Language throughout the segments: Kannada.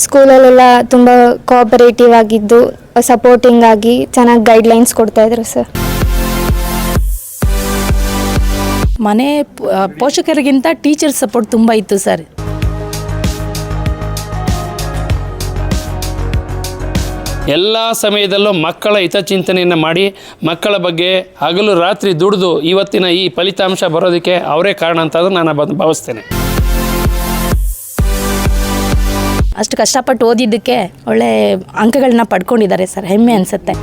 ಸ್ಕೂಲಲ್ಲೆಲ್ಲ ತುಂಬ ಕೋಆಪರೇಟಿವ್ ಆಗಿದ್ದು ಸಪೋರ್ಟಿಂಗ್ ಆಗಿ ಚೆನ್ನಾಗಿ ಗೈಡ್ಲೈನ್ಸ್ ಕೊಡ್ತಾ ಇದ್ರು ಸರ್ ಮನೆ ಪ- ಪೋಷಕರಿಗಿಂತ ಟೀಚರ್ ಸಪೋರ್ಟ್ ತುಂಬ ಇತ್ತು ಸರ್ ಎಲ್ಲ ಸಮಯದಲ್ಲೂ ಮಕ್ಕಳ ಹಿತಚಿಂತನೆಯನ್ನು ಮಾಡಿ ಮಕ್ಕಳ ಬಗ್ಗೆ ಹಗಲು ರಾತ್ರಿ ದುಡಿದು ಇವತ್ತಿನ ಈ ಫಲಿತಾಂಶ ಬರೋದಕ್ಕೆ ಅವರೇ ಕಾರಣ ಅಂತ ನಾನು ಭಾವಿಸ್ತೇನೆ. ಅಷ್ಟು ಕಷ್ಟಪಟ್ಟು ಓದಿದ್ದಕ್ಕೆ ಒಳ್ಳೆ ಅಂಕಗಳನ್ನ ಪಡ್ಕೊಂಡಿದ್ದಾರೆ ಸರ್. ಹೆಮ್ಮೆ ಅನಿಸುತ್ತೆ.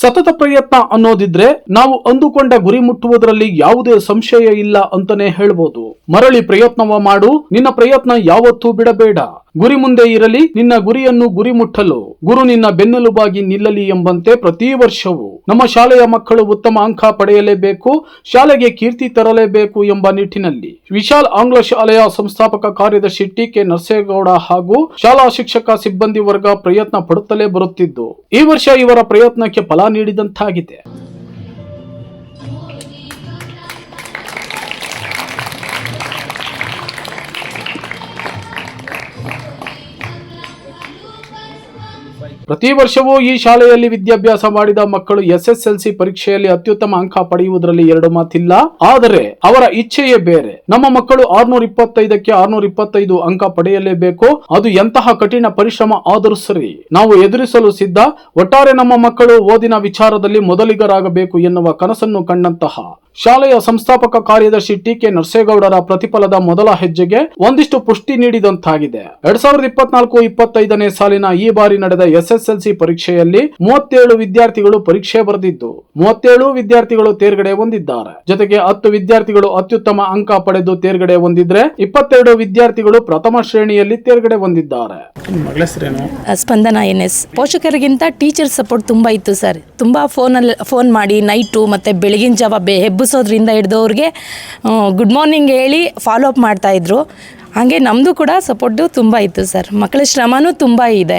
ಸತತ ಪ್ರಯತ್ನ ಅನ್ನೋದಿದ್ರೆ ನಾವು ಅಂದುಕೊಂಡ ಗುರಿ ಮುಟ್ಟುವುದರಲ್ಲಿ ಯಾವುದೇ ಸಂಶಯ ಇಲ್ಲ ಅಂತಾನೆ ಹೇಳ್ಬೋದು. ಮರಳಿ ಪ್ರಯತ್ನವ ಮಾಡು, ನಿನ್ನ ಪ್ರಯತ್ನ ಯಾವತ್ತೂ ಬಿಡಬೇಡ. ಗುರಿ ಮುಂದೆ ಇರಲಿ, ನಿನ್ನ ಗುರಿಯನ್ನು ಗುರಿ ಮುಟ್ಟಲು. ಗುರು ನಿನ್ನ ಬೆನ್ನೆಲುಬಾಗಿ ನಿಲ್ಲಲಿ ಎಂಬಂತೆ ಪ್ರತಿ ವರ್ಷವೂ. ನಮ್ಮ ಶಾಲೆಯ ಮಕ್ಕಳು ಉತ್ತಮ ಅಂಕ ಪಡೆಯಲೇಬೇಕು, ಶಾಲೆಗೆ ಕೀರ್ತಿ ತರಲೇಬೇಕು ಎಂಬ ನಿಟ್ಟಿನಲ್ಲಿ. ವಿಶಾಲ್ ಆಂಗ್ಲ ಶಾಲೆಯ ಸಂಸ್ಥಾಪಕ ಕಾರ್ಯದರ್ಶಿ ಟಿ ಕೆ ನರಸೇಗೌಡ ಹಾಗೂ ಶಾಲಾ ಶಿಕ್ಷಕ ಸಿಬ್ಬಂದಿ ವರ್ಗ ಪ್ರಯತ್ನ ಪಡುತ್ತಲೇ ಬರುತ್ತಿದ್ದು. ಈ ವರ್ಷ ಇವರ ಪ್ರಯತ್ನಕ್ಕೆ ಫಲ ನೀಡಿದಂತಾಗಿದೆ. ಪ್ರತಿ ವರ್ಷವೂ ಈ ಶಾಲೆಯಲ್ಲಿ ವಿದ್ಯಾಭ್ಯಾಸ ಮಾಡಿದ ಮಕ್ಕಳು ಎಸ್ಎಸ್ಎಲ್ಸಿ ಪರೀಕ್ಷೆಯಲ್ಲಿ ಅತ್ಯುತ್ತಮ ಅಂಕ ಪಡೆಯುವುದರಲ್ಲಿ ಎರಡು ಮಾತಿಲ್ಲ. ಆದರೆ ಅವರ ಇಚ್ಛೆಯೇ ಬೇರೆ. ನಮ್ಮ ಮಕ್ಕಳು ಆರ್ನೂರ ಇಪ್ಪತ್ತೈದಕ್ಕೆ ಆರ್ನೂರ ಇಪ್ಪತ್ತೈದು ಅಂಕ ಪಡೆಯಲೇಬೇಕು. ಅದು ಎಂತಹ ಕಠಿಣ ಪರಿಶ್ರಮ ಆದರೂ ಸರಿ. ನಾವು ಎದುರಿಸಲು ಸಿದ್ಧ. ಒಟ್ಟಾರೆ ನಮ್ಮ ಮಕ್ಕಳು ಓದಿನ ವಿಚಾರದಲ್ಲಿ ಮೊದಲಿಗರಾಗಬೇಕು ಎನ್ನುವ ಕನಸನ್ನು ಕಂಡಂತಹ ಶಾಲೆಯ ಸಂಸ್ಥಾಪಕ ಕಾರ್ಯದರ್ಶಿ ಟಿ ಕೆ ನರಸೇಗೌಡರ ಪ್ರತಿಫಲದ ಮೊದಲ ಹೆಜ್ಜೆಗೆ ಒಂದಿಷ್ಟು ಪುಷ್ಟಿ ನೀಡಿದಂತಾಗಿದೆ. ಎರಡ್ ಸಾವಿರದ ಇಪ್ಪತ್ನಾಲ್ಕು ಇಪ್ಪತ್ತೈದನೇ ಸಾಲಿನ ಈ ಬಾರಿ ನಡೆದ ಎಸ್ಎಸ್ಎಲ್ಸಿ ಪರೀಕ್ಷೆಯಲ್ಲಿ ಮೂವತ್ತೇಳು ವಿದ್ಯಾರ್ಥಿಗಳು ಪರೀಕ್ಷೆ ಬರೆದಿದ್ದು ಮೂವತ್ತೇಳು ವಿದ್ಯಾರ್ಥಿಗಳು ತೇರ್ಗಡೆ ಹೊಂದಿದ್ದಾರೆ. ಜೊತೆಗೆ ಹತ್ತು ವಿದ್ಯಾರ್ಥಿಗಳು ಅತ್ಯುತ್ತಮ ಅಂಕ ಪಡೆದು ತೇರ್ಗಡೆ ಹೊಂದಿದ್ರೆ ಇಪ್ಪತ್ತೆರಡು ವಿದ್ಯಾರ್ಥಿಗಳು ಪ್ರಥಮ ಶ್ರೇಣಿಯಲ್ಲಿ ತೇರ್ಗಡೆ ಹೊಂದಿದ್ದಾರೆ. Spandana N S. ಪೋಷಕರಿಗಿಂತ teacher support ತುಂಬಾ ಇತ್ತು ಸರ್. ತುಂಬಾ ಫೋನ್ ಫೋನ್ ಮಾಡಿ ನೈಟು ಮತ್ತೆ ಬೆಳಗಿನ ಜಾವ ಬೆ ಹೆಬ್ಬಿಸೋದ್ರಿಂದ ಹಿಡ್ದು ಅವ್ರಿಗೆ ಗುಡ್ ಮಾರ್ನಿಂಗ್ ಹೇಳಿ ಫಾಲೋ ಅಪ್ ಮಾಡ್ತಾಯಿದ್ರು ಹಾಗೆ ನಮ್ಮದು ಕೂಡ ಸಪೋರ್ಟು ತುಂಬ ಇತ್ತು ಸರ್ ಮಕ್ಕಳ ಶ್ರಮನೂ ತುಂಬ ಇದೆ.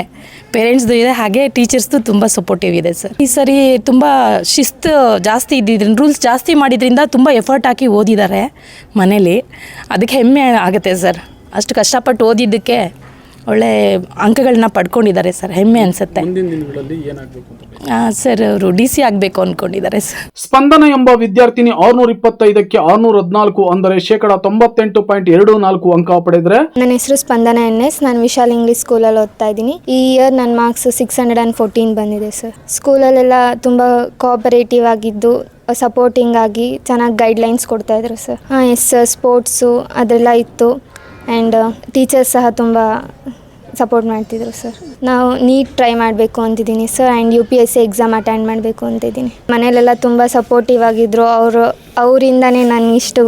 ಪೇರೆಂಟ್ಸ್ದು ಇದೆ, ಹಾಗೆ ಟೀಚರ್ಸ್ದು ತುಂಬ ಸಪೋರ್ಟಿವ್ ಇದೆ ಸರ್ ಈ ಸರಿ ತುಂಬ ಶಿಸ್ತು ಜಾಸ್ತಿ ಇದ್ದಿದ್ರಿಂದ ರೂಲ್ಸ್ ಜಾಸ್ತಿ ಮಾಡಿದ್ರಿಂದ ತುಂಬ ಎಫರ್ಟ್ ಹಾಕಿ ಓದಿದ್ದಾರೆ ಮನೇಲಿ. ಅದಕ್ಕೆ ಹೆಮ್ಮೆ ಆಗುತ್ತೆ ಸರ್ ಅಷ್ಟು ಕಷ್ಟಪಟ್ಟು ಓದಿದ್ದಕ್ಕೆ ಒಳ್ಳೆ ಅಂಕಗಳನ್ನ ಪಡ್ಕೊಂಡಿದ್ದಾರೆ ಸರ್ ಹೆಮ್ಮೆ ಅನ್ಸುತ್ತೆ. ಸರ್ ಅವರು ಡಿ ಸಿ ಆಗಬೇಕು ಅಂದ್ಕೊಂಡಿದ್ದಾರೆ ಸರ್. ಸ್ಪಂದನ ಎಂಬ ವಿದ್ಯಾರ್ಥಿನಿ ಆರ್ನೂರ ಇಪ್ಪತ್ತೈದಕ್ಕೆ ಆರ್ನೂರ ಹದಿನಾಲ್ಕು ಅಂದರೆ ಶೇಕಡ ತೊಂಬತ್ತೆಂಟು ಪಾಯಿಂಟ್ ಎರಡು ನಾಲ್ಕು ಅಂಕ ಪಡೆದ್ರೆ? ನನ್ನ ಹೆಸರು ಸ್ಪಂದನ ಎನ್ ಎಸ್ ನಾನು ವಿಶಾಲ್ ಇಂಗ್ಲಿಷ್ ಸ್ಕೂಲಲ್ಲಿ ಓದ್ತಾ ಇದ್ದೀನಿ. ಈ ಇಯರ್ ನನ್ನ marks six hundred and fourteen ಬಂದಿದೆ ಸರ್. ಸ್ಕೂಲಲ್ಲೆಲ್ಲ ತುಂಬ ಕೋಆಪರೇಟಿವ್ ಆಗಿದ್ದು ಸಪೋರ್ಟಿಂಗ್ ಆಗಿ ಚೆನ್ನಾಗಿ ಗೈಡ್ಲೈನ್ಸ್ ಕೊಡ್ತಾ ಇದ್ರು ಸರ್. ಹಾಂ ಎಸ್ ಸರ್ ಸ್ಪೋರ್ಟ್ಸು ಅದೆಲ್ಲ ಇತ್ತು. ಆ್ಯಂಡ್ ಟೀಚರ್ಸ್ ಸಹ ತುಂಬ ಸಪೋರ್ಟ್ ಮಾಡ್ತಿದ್ರು ಸರ್ ನಾವು ನೀಟ್ ಟ್ರೈ ಮಾಡಬೇಕು ಅಂತಿದ್ದೀನಿ sir and U P S C exam attend ಮಾಡಬೇಕು ಅಂತಿದ್ದೀನಿ. ಮನೇಲೆಲ್ಲ ತುಂಬ ಸಪೋರ್ಟಿವ್ ಆಗಿದ್ದರು ಅವರು, ಅವರಿಂದನೇ ನಾನು ಇಷ್ಟು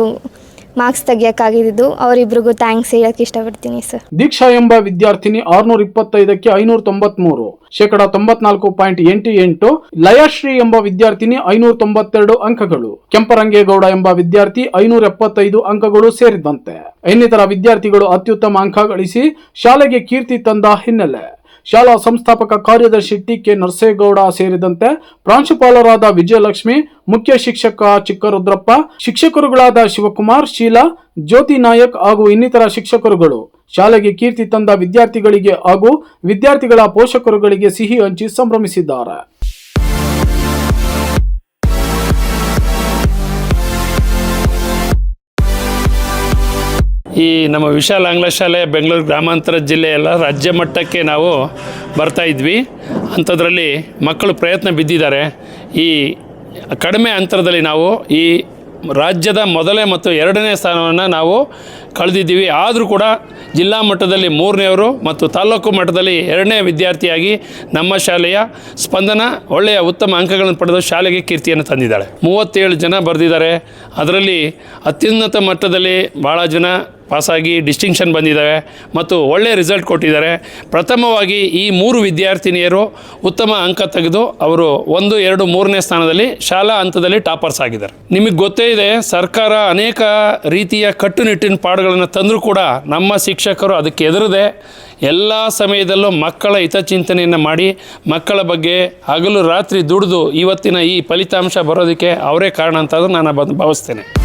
ಮಾರ್ಕ್ಸ್ ತೆಗಿಯೋಕ್ಕಾಗಿದ್ದು ಅವರಿಬ್ರಿಗೂ ಥ್ಯಾಂಕ್ಸ್ ಹೇಳಕ್ಕೆ ಇಷ್ಟಪಡ್ತೀನಿ ಸರ್ ದೀಕ್ಷಾ ಎಂಬ ವಿದ್ಯಾರ್ಥಿನಿ ಆರ್ನೂರ ಇಪ್ಪತ್ತೈದಕ್ಕೆ ಐನೂರ ತೊಂಬತ್ಮೂರು ಶೇಕಡ ತೊಂಬತ್ನಾಲ್ಕು ಪಾಯಿಂಟ್ ಎಂಟು ಎಂಟು, ಲಯಶ್ರೀ ಎಂಬ ವಿದ್ಯಾರ್ಥಿನಿ ಐನೂರ ತೊಂಬತ್ತೆರಡು ಅಂಕಗಳು, ಕೆಂಪರಂಗೇಗೌಡ ಎಂಬ ವಿದ್ಯಾರ್ಥಿ ಐನೂರ ಎಪ್ಪತ್ತೈದು ಅಂಕಗಳು ಸೇರಿದಂತೆ. ಇನ್ನಿತರ ವಿದ್ಯಾರ್ಥಿಗಳು ಅತ್ಯುತ್ತಮ ಅಂಕ ಗಳಿಸಿ ಶಾಲೆಗೆ ಕೀರ್ತಿ ತಂದ ಹಿನ್ನೆಲೆ. ಶಾಲಾ ಸಂಸ್ಥಾಪಕ ಕಾರ್ಯದರ್ಶಿ ಟಿ ಕೆ ನರಸೇಗೌಡ ಸೇರಿದಂತೆ ಪ್ರಾಂಶುಪಾಲರಾದ ವಿಜಯಲಕ್ಷ್ಮಿ, ಮುಖ್ಯ ಶಿಕ್ಷಕ ಚಿಕ್ಕರುದ್ರಪ್ಪ, ಶಿಕ್ಷಕರುಗಳಾದ ಶಿವಕುಮಾರ್, ಶೀಲಾ, ಜ್ಯೋತಿ ನಾಯಕ್ ಹಾಗೂ ಇನ್ನಿತರ ಶಿಕ್ಷಕರುಗಳು. ಶಾಲೆಗೆ ಕೀರ್ತಿ ತಂದ ವಿದ್ಯಾರ್ಥಿಗಳಿಗೆ ಹಾಗೂ ವಿದ್ಯಾರ್ಥಿಗಳ ಪೋಷಕರುಗಳಿಗೆ ಸಿಹಿ ಹಂಚಿ ಸಂಭ್ರಮಿಸಿದ್ದಾರೆ. ಈ ನಮ್ಮ ವಿಶಾಲ ಆಂಗ್ಲ ಶಾಲೆ ಬೆಂಗಳೂರು ಗ್ರಾಮಾಂತರ ಜಿಲ್ಲೆಯೆಲ್ಲ ರಾಜ್ಯ ಮಟ್ಟಕ್ಕೆ ನಾವು ಬರ್ತಾ ಇದ್ವಿ. ಅಂಥದ್ರಲ್ಲಿ ಮಕ್ಕಳು ಪ್ರಯತ್ನ ಬಿದ್ದಿದ್ದಾರೆ. ಈ ಕಡಿಮೆ ಅಂತರದಲ್ಲಿ ನಾವು ಈ ರಾಜ್ಯದ ಮೊದಲೇ ಮತ್ತು ಎರಡನೇ ಸ್ಥಾನವನ್ನು ನಾವು ಕಳೆದಿದ್ದೀವಿ. ಆದರೂ ಕೂಡ ಜಿಲ್ಲಾ ಮಟ್ಟದಲ್ಲಿ ಮೂರನೆಯವರು ಮತ್ತು ತಾಲೂಕು ಮಟ್ಟದಲ್ಲಿ ಎರಡನೇ ವಿದ್ಯಾರ್ಥಿಯಾಗಿ ನಮ್ಮ ಶಾಲೆಯ ಸ್ಪಂದನ, ಒಳ್ಳೆಯ ಉತ್ತಮ ಅಂಕಗಳನ್ನು ಪಡೆದು ಶಾಲೆಗೆ ಕೀರ್ತಿಯನ್ನು ತಂದಿದ್ದಾಳೆ. ಮೂವತ್ತೇಳು ಜನ ಬರೆದಿದ್ದಾರೆ. ಅದರಲ್ಲಿ ಅತ್ಯುನ್ನತ ಮಟ್ಟದಲ್ಲಿ ಭಾಳ ಜನ ಪಾಸಾಗಿ ಡಿಸ್ಟಿಂಕ್ಷನ್ ಬಂದಿದ್ದಾವೆ ಮತ್ತು ಒಳ್ಳೆಯ ರಿಸಲ್ಟ್ ಕೊಟ್ಟಿದ್ದಾರೆ. ಪ್ರಥಮವಾಗಿ ಈ ಮೂರು ವಿದ್ಯಾರ್ಥಿನಿಯರು ಉತ್ತಮ ಅಂಕ ತೆಗೆದು ಅವರು ಒಂದು, ಎರಡು, ಮೂರನೇ ಸ್ಥಾನದಲ್ಲಿ ಶಾಲಾ ಹಂತದಲ್ಲಿ ಟಾಪರ್ಸ್ ಆಗಿದ್ದಾರೆ. ನಿಮಗೆ ಗೊತ್ತೇ ಇದೆ, ಸರ್ಕಾರ ಅನೇಕ ರೀತಿಯ ಕಟ್ಟುನಿಟ್ಟಿನ ಪಾಠಗಳನ್ನು ತಂದರೂ ಕೂಡ ನಮ್ಮ ಶಿಕ್ಷಕರು ಅದಕ್ಕೆ ಎದುರದೆ ಎಲ್ಲ ಸಮಯದಲ್ಲೂ ಮಕ್ಕಳ ಹಿತಚಿಂತನೆಯನ್ನು ಮಾಡಿ ಮಕ್ಕಳ ಬಗ್ಗೆ ಹಗಲು ರಾತ್ರಿ ದುಡಿದು ಇವತ್ತಿನ ಈ ಫಲಿತಾಂಶ ಬರೋದಕ್ಕೆ ಅವರೇ ಕಾರಣ ಅಂತ ನಾನು ಭಾವಿಸ್ತೇನೆ.